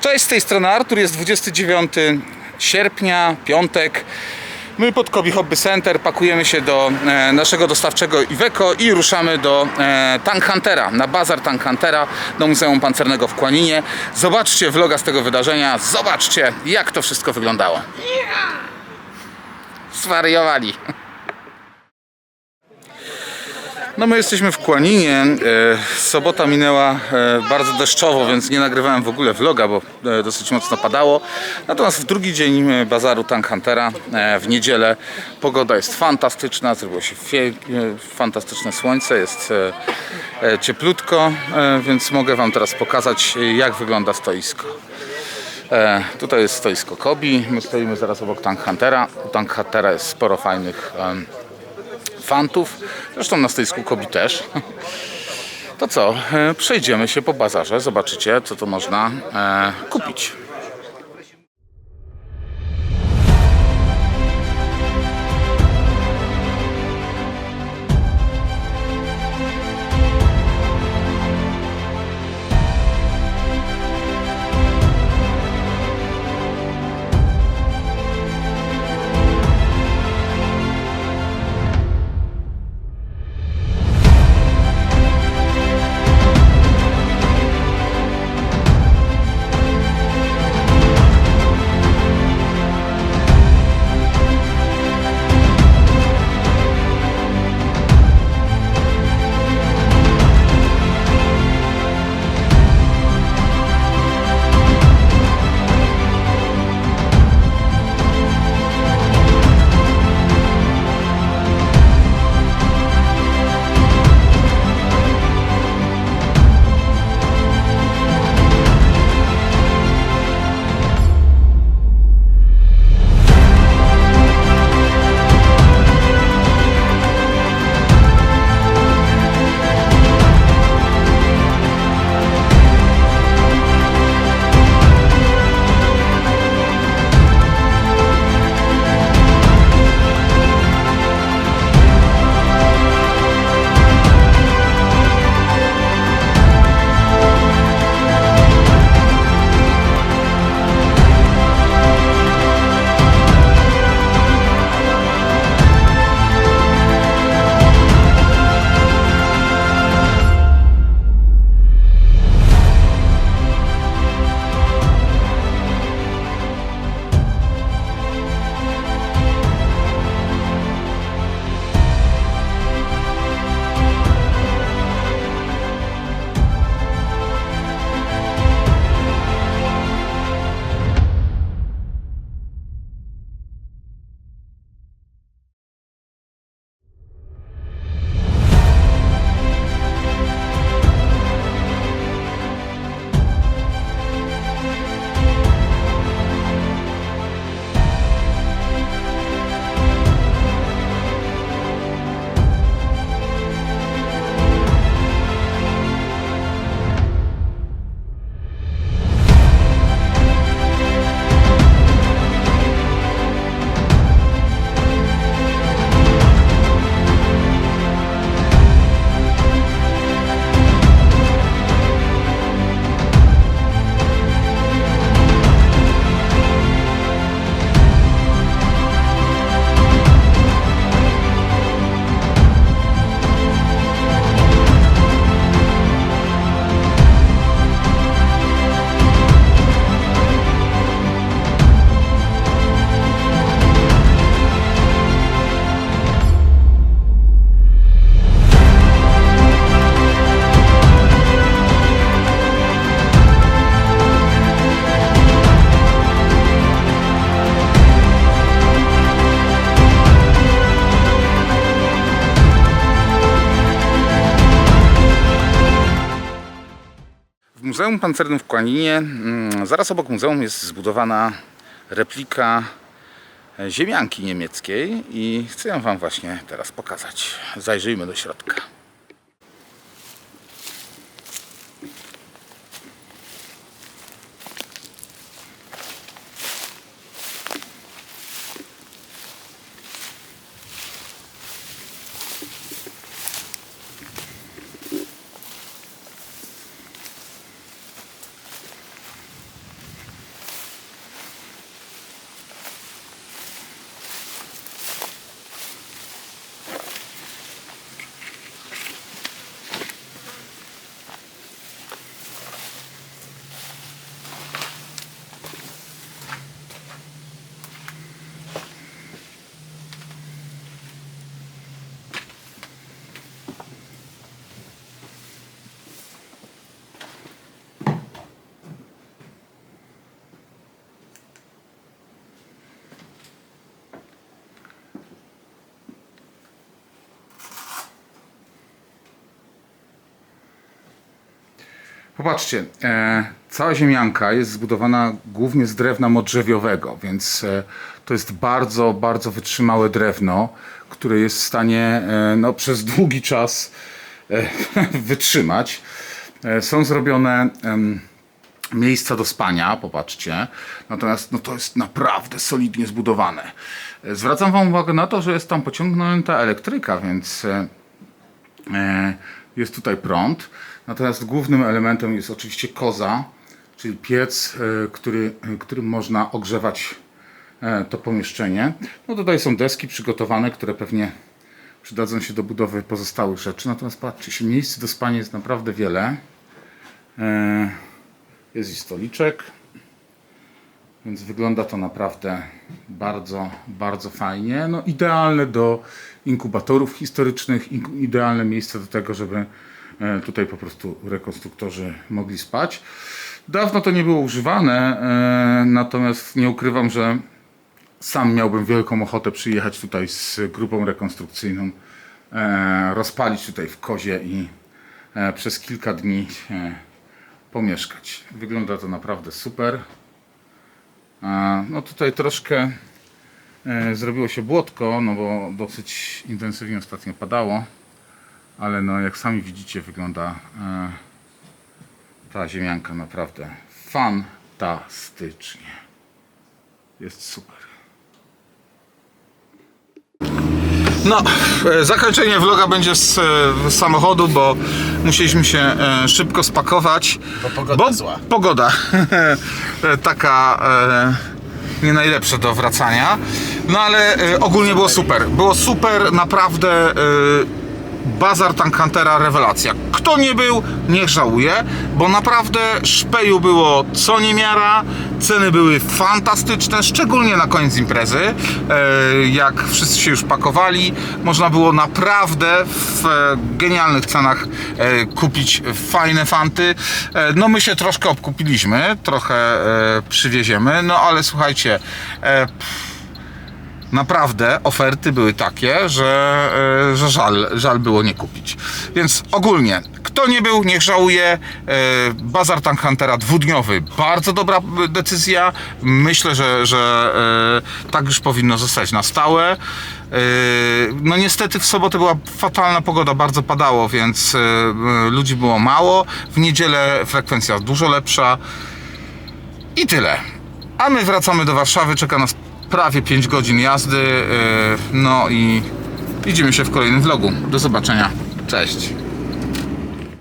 Cześć, z tej strony Artur, jest 29 sierpnia, piątek. My pod Kobi Hobby Center pakujemy się do e, naszego dostawczego Iveco i ruszamy do e, Tank Huntera, na bazar Tank Huntera, do Muzeum Pancernego w Kłaninie. Zobaczcie vloga z tego wydarzenia, zobaczcie jak to wszystko wyglądało. Zwariowali. No my jesteśmy w Kłaninie. E, Sobota minęła e, bardzo deszczowo, więc nie nagrywałem w ogóle vloga, bo e, dosyć mocno padało. Natomiast w drugi dzień e, bazaru Tank Huntera e, w niedzielę pogoda jest fantastyczna, zrobiło się e, fantastyczne słońce, jest e, e, cieplutko, e, więc mogę Wam teraz pokazać e, jak wygląda stoisko. E, tutaj jest stoisko Kobi, my stoimy zaraz obok Tank Huntera. U Tank Huntera jest sporo fajnych em, fantów. Zresztą na stoisku Kobi też. To co, e, przejdziemy się po bazarze, zobaczycie co tu można e, kupić. Muzeum Pancernym w Kłaninie, mm, zaraz obok muzeum jest zbudowana replika e, ziemianki niemieckiej i chcę ją Wam właśnie teraz pokazać. Zajrzyjmy do środka. Popatrzcie, e, cała ziemianka jest zbudowana głównie z drewna modrzewiowego, więc e, to jest bardzo, bardzo wytrzymałe drewno, które jest w stanie e, no, przez długi czas e, wytrzymać. E, są zrobione em, miejsca do spania, popatrzcie. Natomiast no, to jest naprawdę solidnie zbudowane. E, Zwracam Wam uwagę na to, że jest tam pociągnięta elektryka, więc e, e, jest tutaj prąd. Natomiast głównym elementem jest oczywiście koza, czyli piec, e, który, e, którym można ogrzewać e, to pomieszczenie. No tutaj są deski przygotowane, które pewnie przydadzą się do budowy pozostałych rzeczy. Natomiast patrzcie się, miejsc do spania jest naprawdę wiele. Jest i stoliczek, więc wygląda to naprawdę bardzo, bardzo fajnie. No idealne do inkubatorów historycznych, idealne miejsce do tego, żeby tutaj po prostu rekonstruktorzy mogli spać. Dawno to nie było używane, e, natomiast nie ukrywam, że sam miałbym wielką ochotę przyjechać tutaj z grupą rekonstrukcyjną, e, rozpalić tutaj w kozie i e, przez kilka dni e, pomieszkać. Wygląda to naprawdę super. No tutaj troszkę e, zrobiło się błotko, no bo dosyć intensywnie ostatnio padało, ale no jak sami widzicie wygląda e, ta ziemianka naprawdę fantastycznie. Jest super. No, e, zakończenie vloga będzie z, e, z samochodu, bo musieliśmy się e, szybko spakować. Bo pogoda zła. Pogoda taka e, nie najlepsza do wracania. No ale e, ogólnie było super. Było super, naprawdę. Bazar Tank Huntera rewelacja. Kto nie był, niech żałuje, bo naprawdę szpeju było co niemiara, ceny były fantastyczne, szczególnie na koniec imprezy, e, jak wszyscy się już pakowali, można było naprawdę w e, genialnych cenach e, kupić fajne fanty. No my się troszkę obkupiliśmy, trochę przywieziemy, no ale słuchajcie, naprawdę oferty były takie, że, e, że żal, żal było nie kupić. Więc ogólnie, kto nie był, niech żałuje. E, Bazar Tank Huntera dwudniowy, bardzo dobra decyzja. Myślę, że, że e, tak już powinno zostać na stałe. No niestety w sobotę była fatalna pogoda, bardzo padało, więc ludzi było mało. W niedzielę frekwencja dużo lepsza. I tyle. A my wracamy do Warszawy, czeka nas prawie 5 godzin jazdy. yy, No i widzimy się w kolejnym vlogu. Do zobaczenia. Cześć.